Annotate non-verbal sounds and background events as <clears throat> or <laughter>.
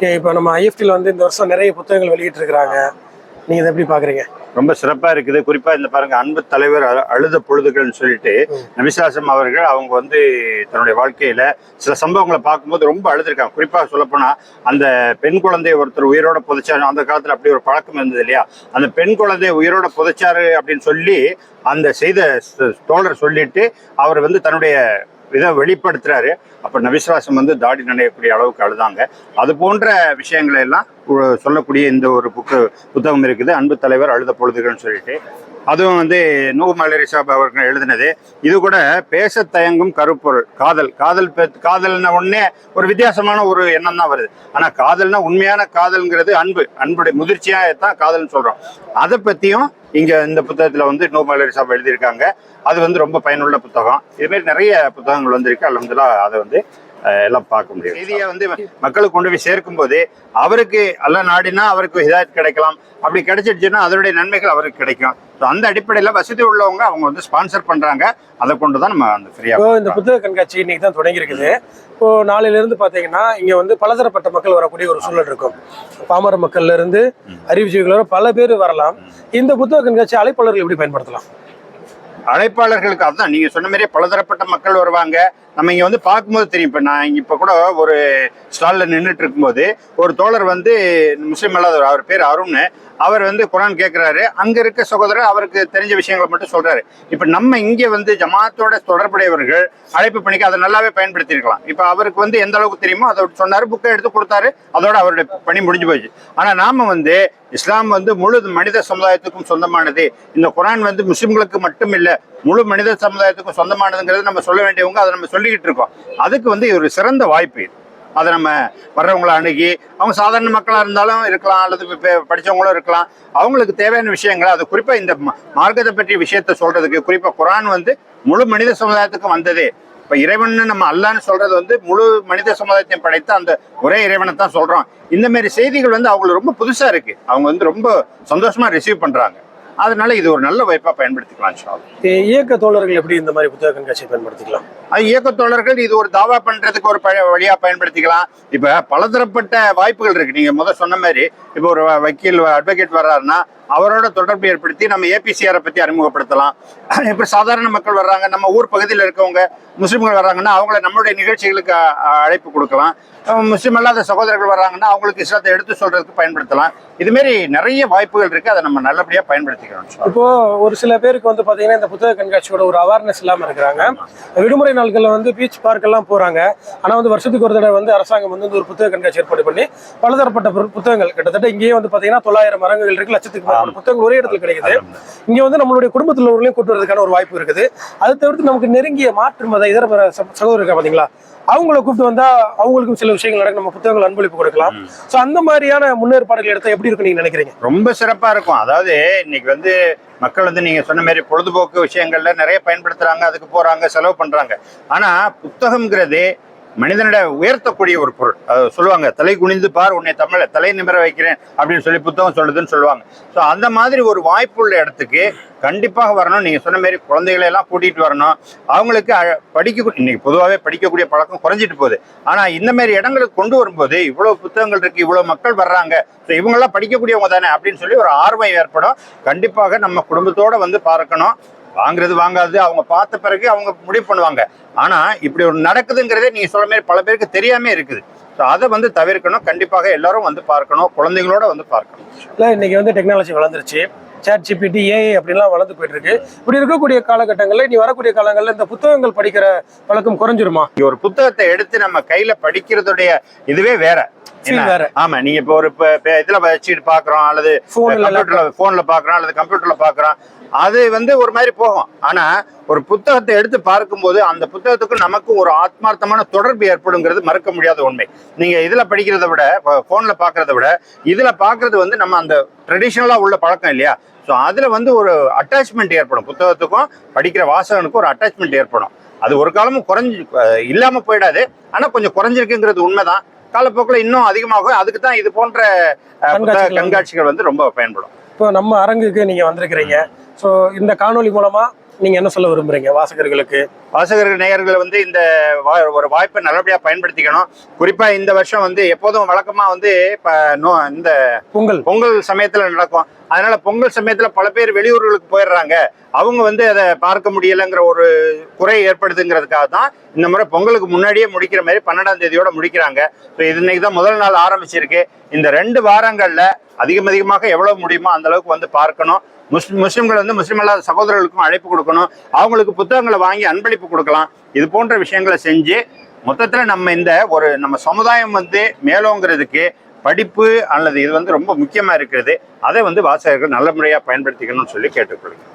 Okay இப்போ நம்ம ஐஎஃப்டியில் வந்து இந்த வருஷம் நிறைய புத்தகங்கள் வெளியிட்டு இருக்கிறாங்க நீங்கள் இதை எப்படி பார்க்குறீங்க ரொம்ப சிறப்பா இருக்குது. குறிப்பா இந்த பாருங்க அன்பு தலைவர் அழ- அழுத பொழுதுகள்னு சொல்லிட்டு நபிசாசம் அவர்கள் அவங்க வந்து தன்னுடைய வாழ்க்கையில சில சம்பவங்களை பார்க்கும்போது ரொம்ப அழுதுருக்காங்க. குறிப்பா சொல்லப்போனா அந்த பெண் குழந்தை ஒருத்தர் உயிரோட புதைச்சாரு. அந்த காலத்துல அப்படி ஒரு பழக்கம் இருந்தது இல்லையா? அந்த பெண் குழந்தை உயிரோட புதைச்சாரு அப்படின்னு சொல்லி அந்த செய்த தோழர் சொல்லிட்டு அவர் வந்து தன்னுடைய இதை வெளிப்படுத்துறாரு. அப்போ நவிஸ்வாசம் வந்து தாடி நினையக்கூடிய அளவுக்கு அழுதாங்க. அது போன்ற விஷயங்களை எல்லாம் உ- சொல்லக்கூடிய இந்த ஒரு புக்கு புத்தகம் இருக்குது. அன்பு தலைவர் அழுத பொழுதுகள்னு சொல்லிட்டு. அதுவும் வந்து நூ மலரிசாப் அவர்கள் எழுதினது. இது கூட பேச தயங்கும் கருப்பொருள் காதல். காதல் காதல்னா காதல்ன உடனே ஒரு வித்தியாசமான ஒரு எண்ணம் தான் வருது. ஆனால் காதல்னா உண்மையான காதல்ங்கிறது அன்பு. அன்புடைய முதிர்ச்சியாக தான் காதல்னு சொல்கிறோம் அதை பற்றியும் இங்க இந்த புத்தகத்துல வந்து நோ மலரி சாப் எழுதியிருக்காங்க. அது வந்து ரொம்ப பயனுள்ள புத்தகம். இதுமாரி நிறைய புத்தகங்கள் வந்திருக்கு. அலமதுல்லா அதை வந்து எல்லாம் பார்க்க முடியும். செய்தியை வந்து மக்களுக்கு கொண்டு போய் சேர்க்கும் போது அவருக்கு அல்ல நாடினா அவருக்கு ஹிதாயத் கிடைக்கலாம். அப்படி கிடைச்சிடுச்சுன்னா அதனுடைய நன்மைகள் அவருக்கு கிடைக்கும். ஸோ அந்த அடிப்படையில் வசதி உள்ளவங்க அவங்க வந்து ஸ்பான்சர் பண்றாங்க. அதை கொண்டு தான் நம்ம அந்த ஃப்ரீயா இப்போ இந்த புத்தக கண்காட்சி இன்னைக்கு தான் தொடங்கி இருக்குது இப்போ நாளையில இருந்து பாத்தீங்கன்னா இங்க வந்து பலதரப்பட்ட மக்கள் வரக்கூடிய ஒரு சூழல் இருக்கும். பாமர மக்கள்ல இருந்து அறிவுஜீவிகள் பல பேர் வரலாம். இந்த புத்தக கண்காட்சி அழைப்பாளர்கள் எப்படி பயன்படுத்தலாம்? அழைப்பாளர்களுக்கு அதுதான். நீங்க சொன்ன மாதிரியே பலதரப்பட்ட மக்கள் வருவாங்க. நம்ம இங்க வந்து பார்க்கும்போது தெரியும். இப்ப நான் இங்க இப்ப கூட ஒரு ஸ்டால்ல நின்றுட்டு இருக்கும்போது ஒரு தோழர் வந்து முஸ்லீம் அல்லாதவர் அவர் பேர் அருண் அவர் வந்து குரான் கேட்கிறாரு அங்க இருக்க சகோதரர் அவருக்கு தெரிஞ்ச விஷயங்களை மட்டும் சொல்றாரு. இப்ப நம்ம இங்க வந்து ஜமாத்தோட தொடர்புடையவர்கள் அழைப்பு பணிக்கு அதை நல்லாவே பயன்படுத்தி இருக்கலாம் இப்ப அவருக்கு வந்து எந்த அளவுக்கு தெரியுமோ அதை சொன்னாரு புக்கை எடுத்து கொடுத்தாரு. அதோட அவருடைய பணி முடிஞ்சு போச்சு. ஆனா நாம வந்து இஸ்லாம் வந்து முழு மனித சமுதாயத்துக்கும் சொந்தமானது. இந்த குரான் வந்து முஸ்லிம்களுக்கு மட்டும் இல்ல முழு மனித சமுதாயத்துக்கும் சொந்தமானதுங்கிறது நம்ம சொல்ல வேண்டியவங்க அதை நம்ம சொல்லிக்கிட்டு இருக்கோம். அதுக்கு வந்து ஒரு சிறந்த வாய்ப்பு இது. அதை நம்ம வர்றவங்கள அணுகி அவங்க சாதாரண மக்களாக இருந்தாலும் இருக்கலாம் அல்லது படித்தவங்களும் படிச்சவங்களும் இருக்கலாம். அவங்களுக்கு தேவையான விஷயங்களை அது குறிப்பாக இந்த மார்க்கத்தை பற்றிய விஷயத்த சொல்றதுக்கு குறிப்பாக குரான் வந்து முழு மனித சமுதாயத்துக்கு வந்ததே. இப்போ இறைவன் நம்ம அல்லான்னு சொல்றது வந்து முழு மனித சமுதாயத்தையும் படைத்த அந்த ஒரே இறைவனை தான் சொல்கிறோம் இந்தமாரி செய்திகள் வந்து அவங்களுக்கு ரொம்ப புதுசாக இருக்குது அவங்க வந்து ரொம்ப சந்தோஷமாக ரிசீவ் பண்ணுறாங்க அதனால இது ஒரு நல்ல வாய்ப்பா பயன்படுத்திக்கலாம் இயக்க தோழர்கள் எப்படி இந்த மாதிரி புத்தக கண்காட்சியை பயன்படுத்திக்கலாம்? அது இயக்கத்தோழர்கள் இது ஒரு தாவா பண்றதுக்கு ஒரு வழியா பயன்படுத்திக்கலாம். இப்ப பலதரப்பட்ட வாய்ப்புகள் இருக்கு. நீங்க முத சொன்ன மாதிரி இப்ப ஒரு வக்கீல் அட்வொகேட் வர்றாருன்னா அவரோட தொடர்பு ஏற்படுத்தி நம்ம ஏபிசிஆரை பத்தி அறிமுகப்படுத்தலாம். <clears throat> இப்ப சாதாரண மக்கள் வர்றாங்க நம்ம ஊர் பகுதியில் இருக்கவங்க முஸ்லிம்கள் வர்றாங்கன்னா அவங்கள நம்மளுடைய நிகழ்ச்சிகளுக்கு அழைப்பு கொடுக்கலாம். முஸ்லிம் அல்லாத சகோதரர்கள் வர்றாங்கன்னா அவங்களுக்கு இஸ்லாத்தை எடுத்து சொல்றதுக்கு பயன்படுத்தலாம். இது மாதிரி நிறைய வாய்ப்புகள் இருக்கு. அதை நம்ம நல்லபடியா பயன்படுத்திக்கிறோம். இப்போ ஒரு சில பேருக்கு வந்து பாத்தீங்கன்னா இந்த புத்தக கண்காட்சியோட ஒரு அவேர்னஸ் இல்லாம இருக்கிறாங்க. விடுமுறை நாட்கள்ல வந்து பீச் பார்க் எல்லாம் போறாங்க. ஆனா வந்து வருஷத்துக்கு ஒரு தடவை வந்து அரசாங்கம் வந்து ஒரு புத்தக கண்காட்சி ஏற்பாடு பண்ணி பலதரப்பட்ட புத்தகங்கள் கிட்டத்தட்ட இங்கேயே வந்து பாத்தீங்கன்னா தொள்ளாயிரம் மரங்கள் இருக்கு லட்சத்துக்கு மேற்பட்ட புத்தகங்கள் ஒரே இடத்துல கிடைக்குது. இங்க வந்து நம்மளுடைய குடும்பத்தில் உள்ளவர்களையும் கூட்டு வரதுக்கான ஒரு வாய்ப்பு இருக்குது. அது தவிர்த்து நமக்கு நெருங்கிய மாற்று மத இதர சகோதரர் இருக்கா பாத்தீங்களா? அவங்கள கூப்பிட்டு வந்தா அவங்களுக்கும் சில விஷயங்கள் நடக்கும். நம்ம புத்தகங்கள் அன்பளிப்பு கொடுக்கலாம். சோ அந்த மாதிரியான முன்னேற்பாடுகள் எடுத்தா எப்படி இருக்கும் நீங்க நினைக்கிறீங்க? ரொம்ப சிறப்பா இருக்கும். அதாவது இன்னைக்கு வந்து மக்கள் வந்து நீங்க சொன்ன மாதிரி பொழுதுபோக்கு விஷயங்கள்ல நிறைய பயன்படுத்துறாங்க அதுக்கு போறாங்க செலவு பண்றாங்க. ஆனா புத்தகம்ங்கிறது மனிதனிட உயர்த்தக்கூடிய ஒரு பொருள். அது சொல்லுவாங்க தலை குனிந்து பார் உன்னை தமிழ தலை நிமிர வைக்கிறேன் அப்படின்னு சொல்லி புத்தகம் சொல்லுதுன்னு சொல்லுவாங்க. ஸோ அந்த மாதிரி ஒரு வாய்ப்புள்ள இடத்துக்கு கண்டிப்பாக வரணும். நீங்கள் சொன்ன மாதிரி குழந்தைகளெல்லாம் கூட்டிகிட்டு வரணும். அவங்களுக்கு அழ- படிக்க இன்னைக்கு பொதுவாகவே படிக்கக்கூடிய பழக்கம் குறைஞ்சிட்டு போகுது. ஆனால் இந்த மாதிரி இடங்களுக்கு கொண்டு வரும்போது இவ்வளோ புத்தகங்கள் இருக்குது இவ்வளோ மக்கள் வர்றாங்க. ஸோ இவங்கெல்லாம் படிக்கக்கூடியவங்க தானே அப்படின்னு சொல்லி ஒரு ஆர்வம் ஏற்படும். கண்டிப்பாக நம்ம குடும்பத்தோடு வந்து பார்க்கணும். வாங்குறது வாங்காது அவங்க பார்த்த பிறகு அவங்க முடிவு பண்ணுவாங்க. ஆனா இப்படி ஒரு நடக்குதுங்கிறதே நீங்க சொல்ற மாதிரி பல பேருக்கு தெரியாம இருக்குது. ஸோ அதை வந்து தவிர்க்கணும். கண்டிப்பாக எல்லாரும் வந்து பார்க்கணும். குழந்தைங்களோட வந்து பார்க்கணும். இல்ல இன்னைக்கு வந்து டெக்னாலஜி வளர்ந்துருச்சு. சேட் ஜிபிடி ஏஐ அப்படின்லாம் வளர்ந்து போயிட்டு இருக்கு இப்படி இருக்கக்கூடிய காலகட்டங்களில் இனி வரக்கூடிய காலங்களில் இந்த புத்தகங்கள் படிக்கிற பழக்கம் குறைஞ்சிருமா? ஒரு புத்தகத்தை எடுத்து நம்ம கையில படிக்கிறதுடைய இதுவே? வேற. ஆமா நீங்க இப்போ ஒரு இதுல வச்சுட்டு பாக்குறோம் அல்லது கம்ப்யூட்டர்ல போன்ல பாக்குறோம் அல்லது கம்ப்யூட்டர்ல பாக்குறோம் அது வந்து ஒரு மாதிரி போகும். ஆனா ஒரு புத்தகத்தை எடுத்து பார்க்கும்போது அந்த புத்தகத்துக்கும் நமக்கும் ஒரு ஆத்மார்த்தமான தொடர்பு ஏற்படுங்கிறது மறுக்க முடியாத உண்மை. நீங்க இதுல படிக்கிறத விட போன்ல பாக்குறத விட இதுல பாக்குறது வந்து நம்ம அந்த ட்ரெடிஷ்னலா உள்ள பழக்கம் இல்லையா? ஸோ அதுல வந்து ஒரு அட்டாச்மெண்ட் ஏற்படும். புத்தகத்துக்கும் படிக்கிற வாசகனுக்கும் ஒரு அட்டாச்மெண்ட் ஏற்படும். அது ஒரு காலமும் குறைஞ்சு இல்லாம போயிடாது. ஆனா கொஞ்சம் குறைஞ்சிருக்குங்கிறது உண்மைதான். காலப்போக்கில் இன்னும் அதிகமாகும். அதுக்கு தான் இது போன்ற கண்காட்சிகள் வந்து ரொம்ப பயன்படும். இப்போ நம்ம அரங்குக்கு நீங்க வந்திருக்கிறீங்க. ஸோ இந்த காணொளி மூலமா நீங்க என்ன சொல்ல விரும்புறீங்க வாசகர்களுக்கு? வாசகர்கள் நேயர்கள் வந்து இந்த ஒரு வாய்ப்பை நல்லபடியா பயன்படுத்திக்கணும். குறிப்பா இந்த வருஷம் வந்து எப்போதும் வழக்கமா வந்து இப்ப இந்த பொங்கல். பொங்கல் சமயத்துல நடக்கும். அதனால பொங்கல் சமயத்துல பல பேர் வெளியூர்களுக்கு போயிடுறாங்க. அவங்க வந்து அதை பார்க்க முடியலைங்கிற ஒரு குறை ஏற்படுதுங்கிறதுக்காக தான் இந்த முறை பொங்கலுக்கு முன்னாடியே முடிக்கிற மாதிரி பன்னெண்டாம் தேதியோட முடிக்கிறாங்க. ஸோ இது இன்னைக்கு தான் முதல் நாள் ஆரம்பிச்சிருக்கு. இந்த ரெண்டு வாரங்கள்ல அதிகம் அதிகமாக எவ்வளவு முடியுமோ அந்த அளவுக்கு வந்து பார்க்கணும். முஸ்லிம் முஸ்லிம்கள் வந்து முஸ்லீம் அல்லாத சகோதரர்களுக்கும் அழைப்பு கொடுக்கணும். அவங்களுக்கு புத்தகங்களை வாங்கி அன்பளிப்பு கொடுக்கலாம். இது போன்ற விஷயங்களை செஞ்சு மொத்தத்தில் நம்ம இந்த ஒரு நம்ம சமுதாயம் வந்து மேலோங்கிறதுக்கு படிப்பு அல்லது இது வந்து ரொம்ப முக்கியமா இருக்கிறது அதை வந்து வாசகர்கள் நல்ல முறையா பயன்படுத்திக்கணும்னு சொல்லி கேட்டுக்கொள்கிறேன்.